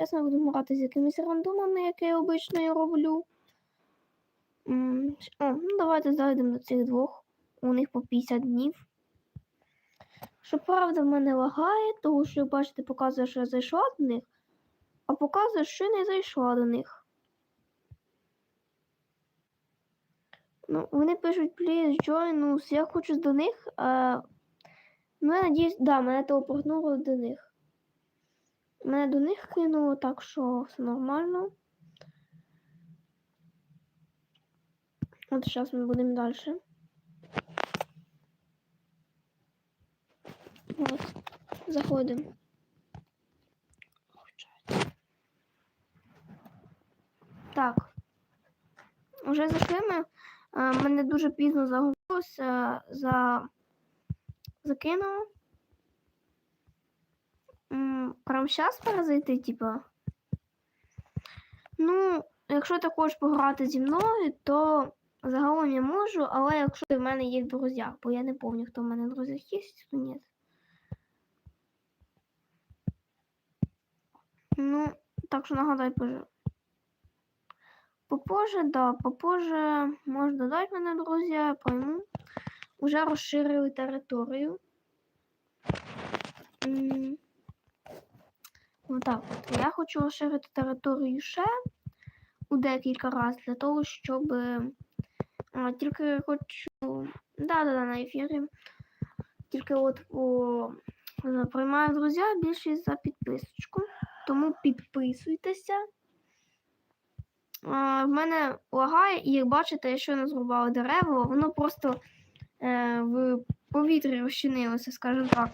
Зараз ми будемо грати з якимись рандомами, як я обично і роблю. О, ну давайте зайдемо до цих двох. У них по 50 днів. Щоправда, в мене лагає, тому що, бачите, показує, що я зайшла до них, а показує, що не зайшла до них. Ну, вони пишуть please join us. Я хочу до них. А... Ну, я надіюсь, да, мене телепортнуло до них. Мене до них кинуло, так що все нормально. От зараз ми будемо далі. От, заходимо. Так. Уже зайшли ми. Е, Мене дуже пізно загубилося за закинуло. М, Прям зараз перезайти, типа. Ну, якщо ти хочеш пограти зі мною, то загалом я можу, але якщо в мене є в друзях, бо я не пам'ятаю, хто в мене в друзях є, хто ні. Ну, так що нагадай, позже. Попозже, да, попозже можна додати мене, друзі, я пойму. Уже розширили територію. Отак от. Я хочу розширити територію ще у декілька разів для того, щоб а, тільки хочу. Да, да, да, на ефірі. Тільки от о, е, приймаю друзі більшість за підписочку. Тому підписуйтеся. В мене лагає, і як бачите, я щойно зрубала дерево, воно просто е, в повітрі розчинилося, скажімо так.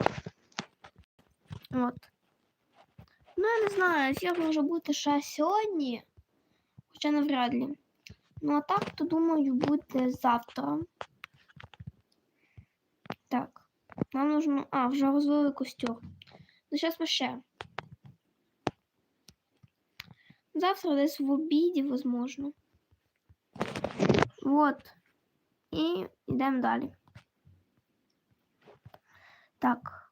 От. Ну, я не знаю, ефір може бути ще сьогодні, хоча навряд ли. Ну, а так, то думаю, буде завтра. Так. Нам нужно. А, вже розвили костюр. Ну, зараз ми ще. Завтра десь в обіді, возможно. Вот. І йдемо далі. Так.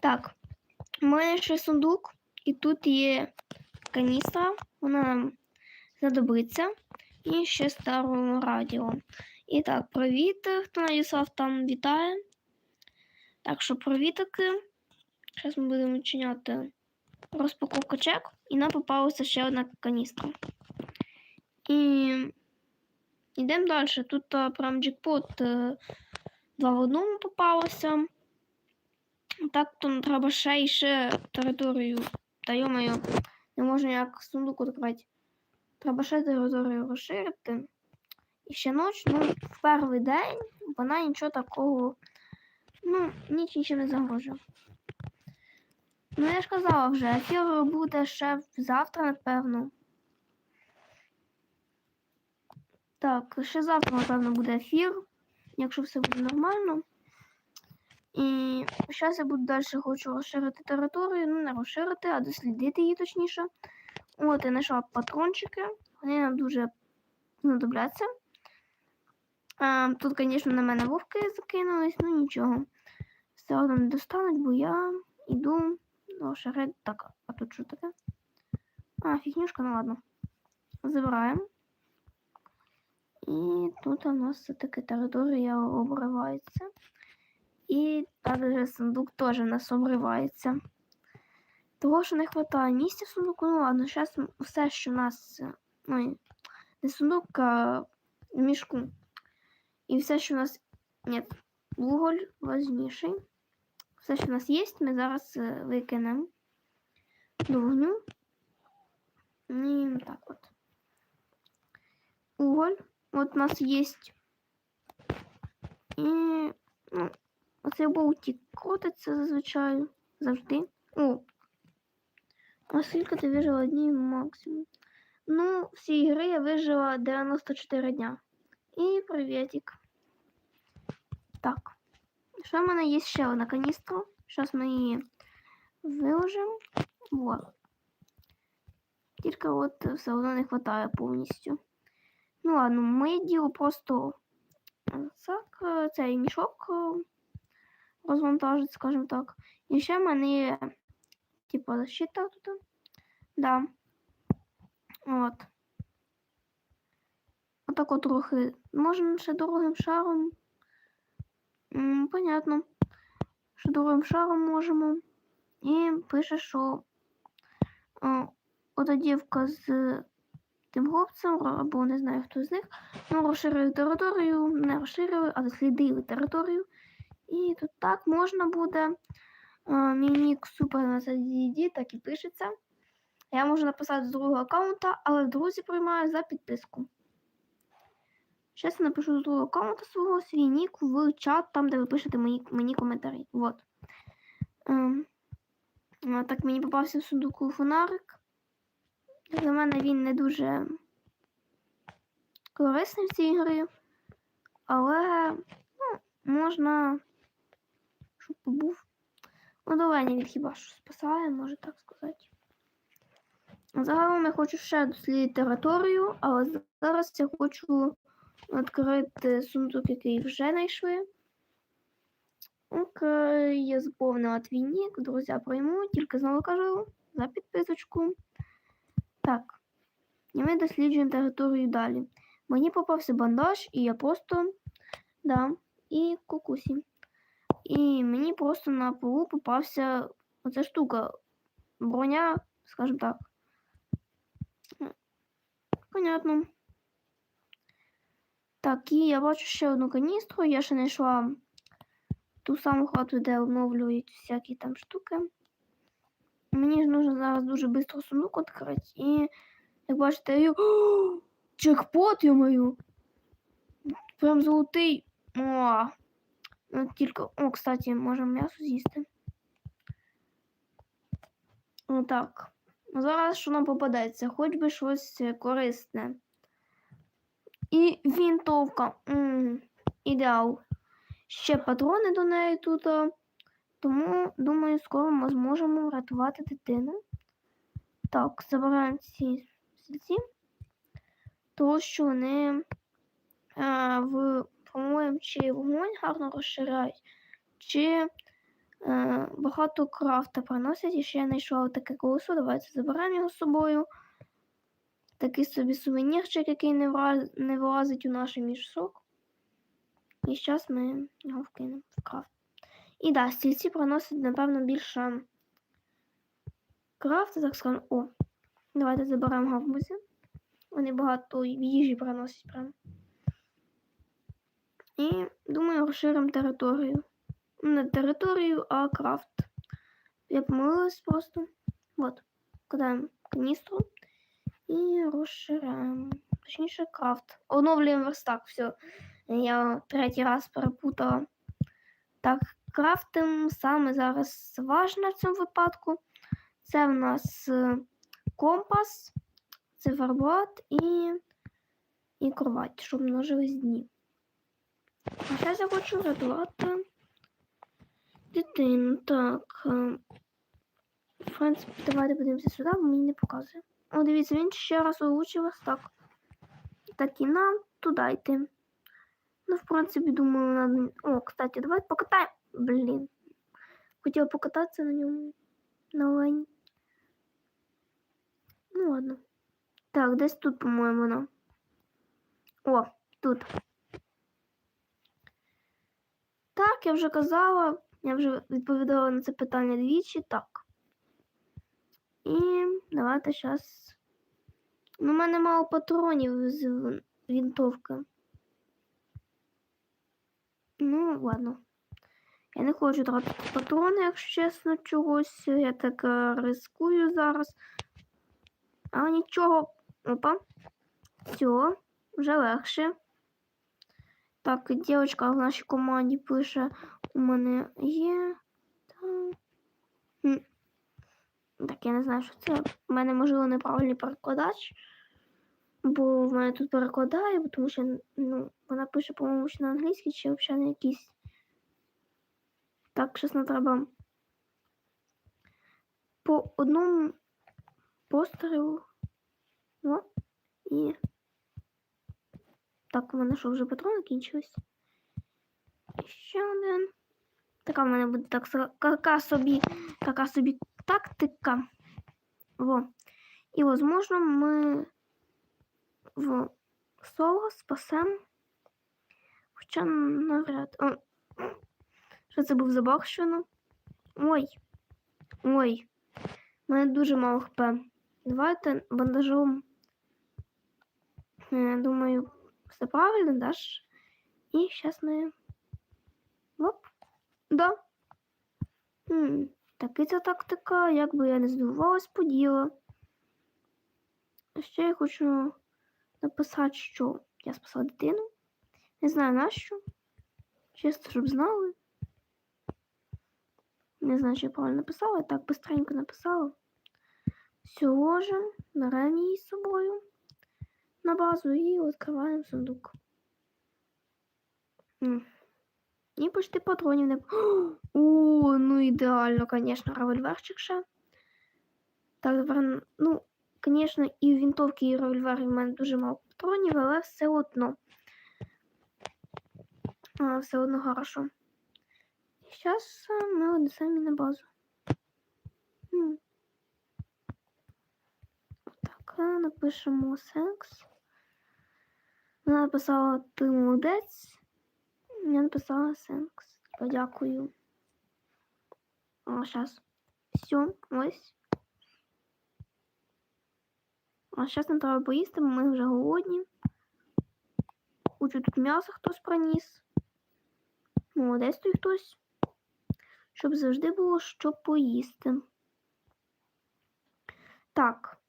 Так. У мене ще сундук, і тут є каністра, вона нам знадобиться. І ще старого радіо. І так, привіт, хто надіслав там вітає. Так що привітики. Зараз ми будемо чиняти розпаковку чек, і нам попалася ще одна каністра. І йдемо далі. Тут прям джекпот е, два в одному попалося. Так, то треба ще і ще територію. Та йомаю, не можна ніяк сундук відкрити. Треба ще територію розширити. І ще ніч, ну, в перший день вона нічого такого. Ну, ніч нічим не загрожує. Ну, я ж казала вже, ефір буде ще завтра, напевно. Так, ще завтра, напевно, буде ефір, якщо все буде нормально. І зараз я буду далі хочу розширити територію, ну не розширити, а дослідити її точніше. От я знайшла патрончики, вони нам дуже знадобляться. Тут, звісно, на мене вовки закинулись, ну нічого. Все одно не достануть, бо я йду розширити. Так, а тут що таке? А, фігнюшка, ну ладно. Забираємо. І тут у нас все-таки територія обривається. І також сундук теж у нас обривається. Того, що не вистачає місця в сундуку, ну ладно, зараз все, що у нас. е, Ну, не сундук, а в мішку. І все, що у нас. Ні, вуголь важніший. Все, що у нас є, ми зараз е, викинемо до вогню. І так от. Уголь. От у нас є. І. Ну, Оцей болтик крутиться зазвичай завжди. О! А скільки ти вижила днів максимум? Ну, в цій грі я вижила 94 дня. І привітик. Так. Що в мене є ще одна каністра? Зараз ми її виложимо. Вот. Тільки от все одно не вистачає повністю. Ну ладно, моє діло просто е, так, е, цей мішок е, розвантажить, скажімо так. І ще в мене є, типу, защита тут. Да. От. Отак от трохи. Можна ще другим шаром. Понятно. Що другим шаром можемо. І пише, що о, ота дівка з тим хлопцем, або не знаю хто з них, ну, розширили територію, не розширили, а дослідили територію. І тут так можна буде. А, мій нік супер на DD, так і пишеться. Я можу написати з другого аккаунта, але друзі приймаю за підписку. Зараз я напишу з другого аккаунта свого свій нік в чат, там, де ви пишете мені, мені коментарі. Вот. Ем, а, так мені попався в сундуку фонарик. Для мене він не дуже корисний в цій грі, але ну, можна, побув. Ну, давай він хіба що спасає, може так сказати. Загалом я хочу ще дослідити територію, але зараз я хочу відкрити сундук, який вже знайшли. Окей, я заповнила твій нік, друзі прийму, тільки знову кажу за підписочку. Так, і ми досліджуємо територію далі. Мені попався бандаж, і я просто да, і кукусі. І мені просто на полу попався оця штука. Броня, скажімо так. Понятно. Так, і я бачу ще одну каністру. Я ще не йшла ту саму хату, де обновлюють всякі там штуки. Мені ж нужно зараз дуже швидко сундук відкрити. І, як бачите, я... Чекпот, йомаю! Прям золотий. О, ну, тільки... О, кстати, можемо м'ясо з'їсти. Отак. Зараз що нам попадеться? Хоч би щось корисне. І вінтовка. М, ідеал. Ще патрони до неї тут. Тому, думаю, скоро ми зможемо врятувати дитину. Так, забираємо ці стільці, тому що вони а, в, по-моєму, чи вогонь гарно розширяють, чи е, багато крафта приносять. І ще я знайшла таке колесо. Давайте заберемо його з собою. Такий собі сувенірчик, який не, враз, не влазить у наш мішок. І зараз ми його вкинемо в крафт. І да, стільці приносять, напевно, більше крафту, так скажемо. О, давайте заберемо гавбузи. Вони багато їжі приносять прям. І думаю, розширимо територію. Не територію, а крафт. Я помилилась просто. Вот. Кидаємо каністру і розширяємо. Точніше, крафт. Оновлюємо верстак. Все. Я третій раз перепутала. Так, крафтим саме зараз важне в цьому випадку. Це в нас е, компас, циферблат і, і кровать, щоб множились дні. А зараз я хочу рятувати дитину. Так. е, В принципі, давайте подивимося сюди, бо мені не показує. О, дивіться, він ще раз озвучив ось так. Так і нам туди йти. Ну, в принципі, думаю, надо... О, кстати, давайте покатаємо. Блін. Хотіла покататися на ньому. На лені. Ну ладно. Так, десь тут, по-моєму, вона. О, тут. Так, я вже казала, я вже відповідала на це питання двічі. Так. І давайте зараз. Ну, у мене мало патронів з вінтовки. Ну, ладно. Я не хочу тратити патрони, якщо чесно, чогось. Я так е, рискую зараз. А нічого. Опа. Все, вже легше. Так, дівчинка в нашій команді пише, у мене є. Там. Так, я не знаю, що це. У мене, можливо, неправильний перекладач. Бо в мене тут перекладає, тому що ну, вона пише, по-моєму, що на англійській чи взагалі на якійсь. Так, чесно, треба по одному пострілу. О, і. Так, у мене що вже патрони кінчились. Ще один. Така в мене буде так така собі, така собі тактика. Во. І, возможно, ми в соло спасемо. Хоча навряд. О, що це був за бахщину? Ой. Ой. У мене дуже мало хп. Давайте бандажом. Я думаю, все правильно, даш? І зараз ми. Оп. Да. Хм, таки ця тактика, як би я не здивувалась, поділа. Ще я хочу написати, що я спасла дитину. Не знаю нащо. Чисто, щоб знали. Не знаю, чи я правильно написала, я так быстренько написала. Все ложим, беремо її з собою на базу і відкриваємо сундук. І почти патронів не. О, ну ідеально, звісно, револьверчик ще. Так, ну, звісно, і в вінтовки, і в револьвері в мене дуже мало патронів, але все одно. А, все одно хорошо. Зараз ми однесемо на базу. Так, е, напишемо секс. Вона написала ти молодець. Я написала секс. Подякую. А, зараз. Все, ось. А зараз нам треба поїсти, бо ми вже голодні. Кучу тут м'яса хтось приніс. Молодець той хтось. Щоб завжди було що поїсти. Так.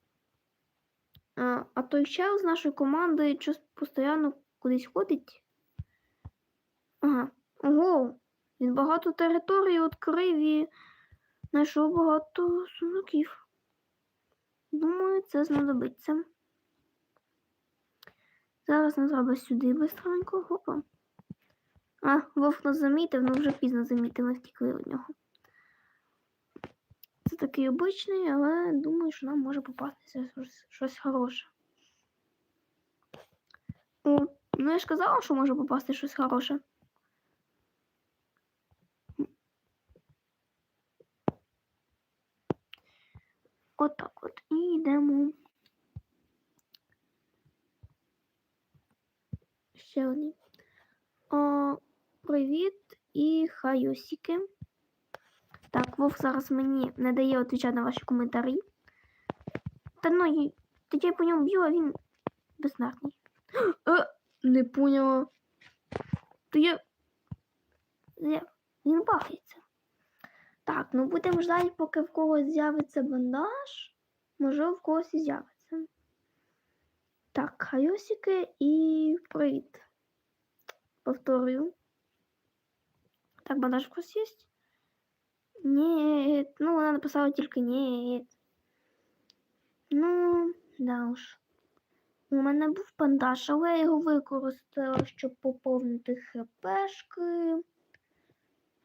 А, а той чел з нашої команди щось постійно кудись ходить. Ага. Ого. Він багато території відкрив і знайшов багато сундуків. Думаю, це знадобиться. Зараз нам треба сюди бистренько. Хопа. А, вовк нас замітив, ну вже пізно замітив, ми втікли від нього. Це такий обичний, але думаю, що нам може попастися щось, хороше. О, ну я ж казала, що може попасти щось хороше. Отак от. І йдемо. Ще одні. О, привіт і хайосіки. Так, Вов зараз мені не дає відповідати на ваші коментарі. Та ну, тоді я по ньому б'ю, а він безсмертний. Е, не поняла. То я... я... Він бахається. Так, ну будемо ждати, поки в когось з'явиться бандаж. Може, в когось і з'явиться. Так, хайосики і привіт. Повторюю. Так, бандаж в когось є? Ні, ну вона написала тільки ні. Ну, да уж. У мене був бандаж, але я його використала, щоб поповнити хпшки.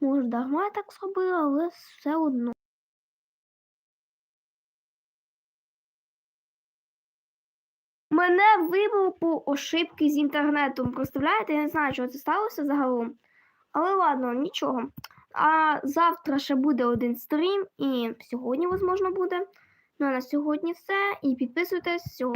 Може, дарма я так зробила, але все одно. Мене вибив по ошибки з інтернетом. Представляєте, я не знаю, що це сталося загалом. Але ладно, нічого. А завтра ще буде один стрім, і сьогодні, можливо, буде. Ну а на сьогодні все. І підписуйтесь. Всім